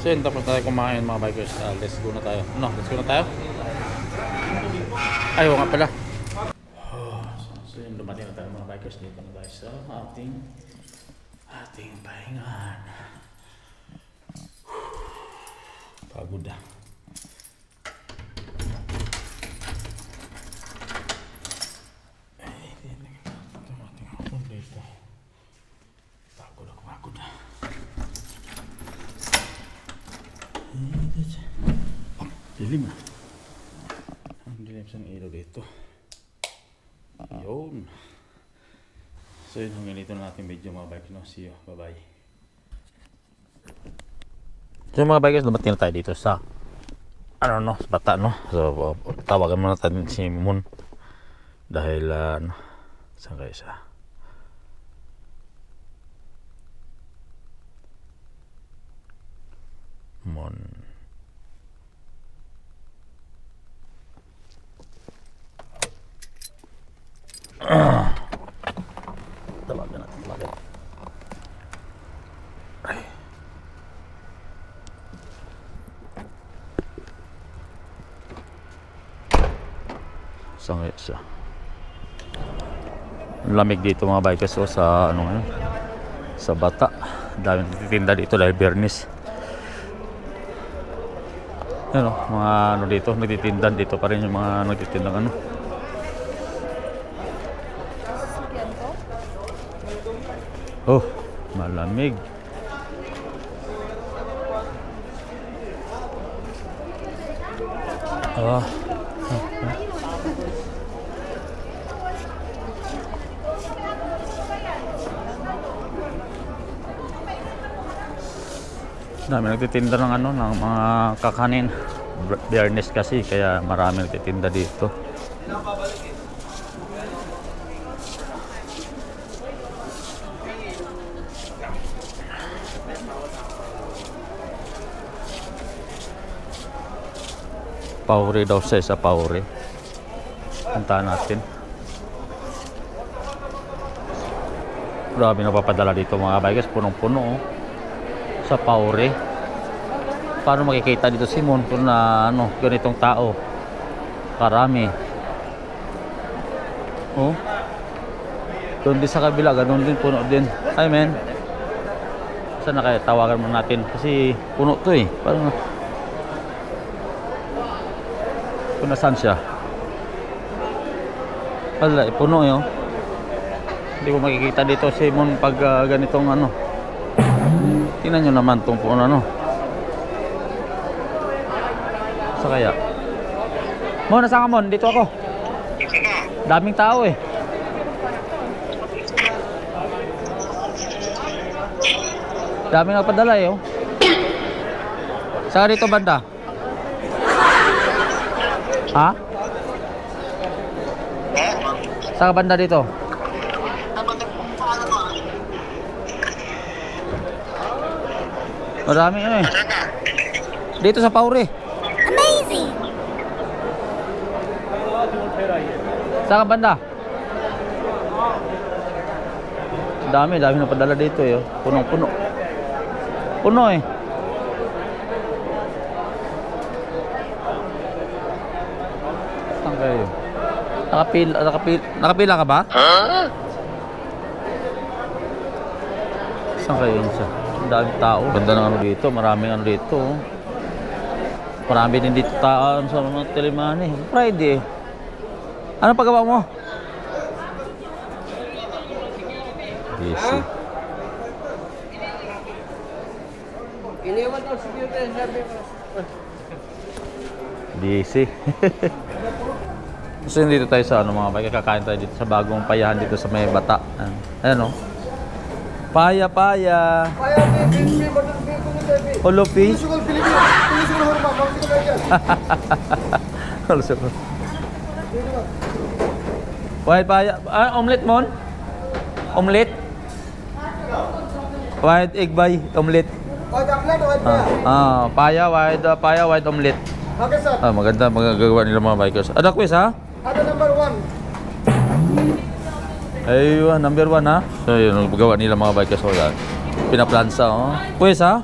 So yun, tapos na tayo kumain mga bikers. Ah, let's go na tayo. No, let's go na tayo. Ay, oo nga pala. So yun, dumating na tayo mga bikers. Dito na tayo sa ating ating pahingahan. Pagod na. Ay, hindi na dumating ako dito. Pagod ako, pagod na. Oh, dilim ah. Ang dilim sa ilaw dito. Yun. So yun, hanggang dito na natin video mga bikers. No? See you. Bye-bye. So mga bikers, dumating na tayo dito sa ano no, sa bata no. So tawagan muna natin si Moon dahil uh, ano, saan kayo siya? Mon. Tawagan natin, tawagan. Ay. Siya? Ang lamig dito mga bikers o sa ano ngayon? Sa bata. Dami nagtitinda dito dahil Bernis. Yan o, mga ano dito, nagtitinda dito pa rin yung mga nagtitinda ano. Oh, malamig. Ah. Dami nagtitinda ng ano, ng mga kakanin. Biyernes kasi, kaya marami nagtitinda dito. Pauri daw sa Pauri. Puntahan natin. Grabe na papadala dito mga bikers, punong-puno oh. Sa Pauri. Paano makikita dito Simon kung na ano, ganitong tao? Karami. Oh. Doon din sa kabila, ganun din puno din. Ay men. Saan na kaya tawagan mo natin? Kasi puno to eh. Parang kung nasaan siya. Wala, eh, puno yun. Hindi ko makikita dito si Mon pag ah, ganitong ano. Tingnan nyo naman itong puno ano. Sa kaya? Mon, nasaan ka Mon? Dito ako. Daming tao eh. Daming nagpadala eh oh. Saan dito banda? Ha? Sa banda dito? Marami ano eh. Dito sa Pauri. Amazing! Sa banda? Dami, dami na padala dito eh. oh. Punong-puno. Puno eh. Saan kayo? Nakapila, nakapila, nakapila ka ba? Saan kayo yun siya? Daming tao. Ganda ng ano dito, maraming ano dito. oh. Marami din dito tao sa mga telemani. Friday. Ano paggawa mo? Busy. Iniwan daw security sabi ko. Busy. Kasi dito tayo sa ano mga bike, kakain tayo dito sa bagong payahan dito sa may bata. Ayan, o. Paya, paya. Kita kaya dyan? Ano siya? White paya. Ah, omelet mon? Omelet? Egg by omelet. O, jakla daw at Ah, ah paya, uh, paya, white omelet. Bakit sir? Ah, maganda magagawa nila mga bikers. Ada quiz ha? Ada number one. Ayun, number one ha. So yun, gawa nila mga bikers ko yan. Pinaplansa oh. Quiz ha?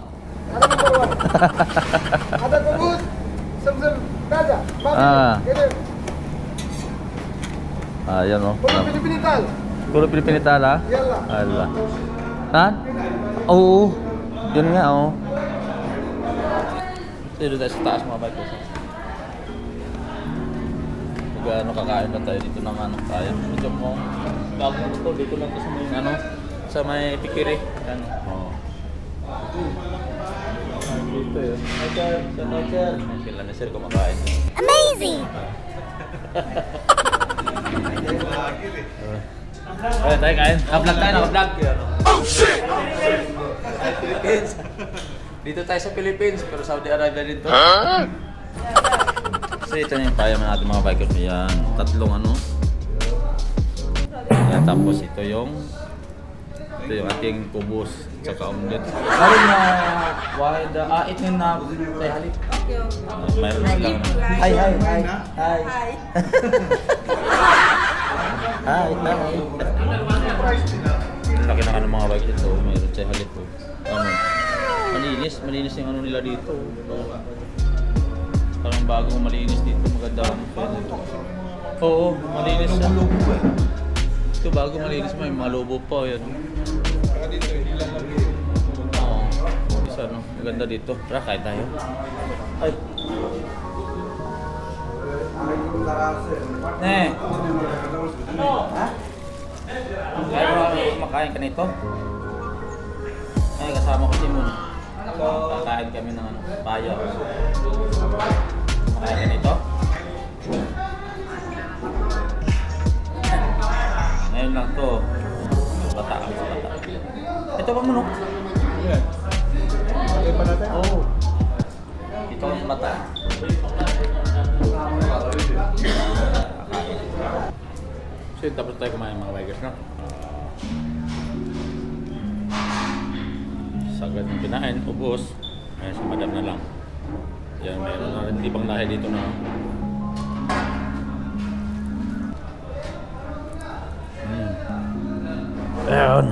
Ada kubus. Sem-sem. Kaja. Babi. Ah. Ini. Ayan o. Puro pinipinital. Puro Pilipinitala? Yalla. Ala. Saan? Oo. Yun nga, oh. Dito tayo sa taas mga bike. Ano, kakain na tayo dito ng ano tayo. Medyo mo, bago mo to, dito lang to sa may ano, sa may pikiri. Yan. Oo. Dito yun. Hi sir, out sir. Kailan na sir kumakain. Amazing! Ayun, tayo kain. Naka-vlog tayo, naka-vlog. Oh shit! Philippines. Dito tayo sa Philippines, pero Saudi Arabia din to. So ito na yung payaman natin mga bikers. Yan, tatlong ano. Yan, tapos ito yung ito yung ating kubos tsaka omelet. Halin na wahid ah ito na tayo halik. Mayroon silang Hi hi hi. Hi. Hi. Hi. Laki ng ano mga bike ito, mayroon tayo halik po. Ano? Malinis, malinis yung ano nila dito. Parang bagong malinis dito, maganda ang pwede. Oo, malinis siya. Ito bago malinis, may malubo pa yan. Oo, isa no, maganda dito. Tara, kain tayo. Ay. Ne. Ha? Kaya mo kami kumakain ka nito? Ay, kasama ko si Moon. Kakain kami ng ano, payo. Kumakain ka nito? Ngayon lang to. Bata kami sa bata. Ito ba manok? Oo. Oh. Ito ang bata. So, tapos tayo kumain mga bikers, no? Sagad ng kinain, ubos. Ayun, si madam na lang. Yan, meron na rin ibang lahi dito na. Mm. Ayun.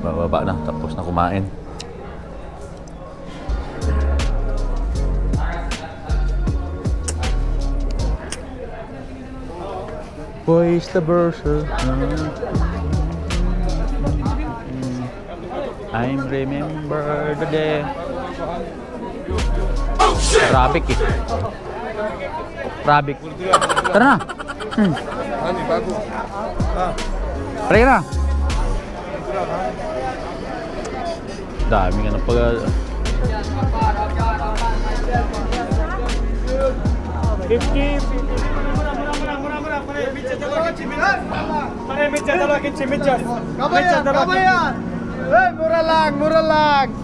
Bababa na, tapos na kumain. Boys the versa. I remember the day. Traffic eh. Traffic. Tara na. Hmm. Ani bagus. Ah. Tara na. Dami nga ng pag... Kabayan, kabayan. Eh, mura lang, mura lang.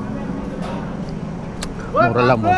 Moralamo.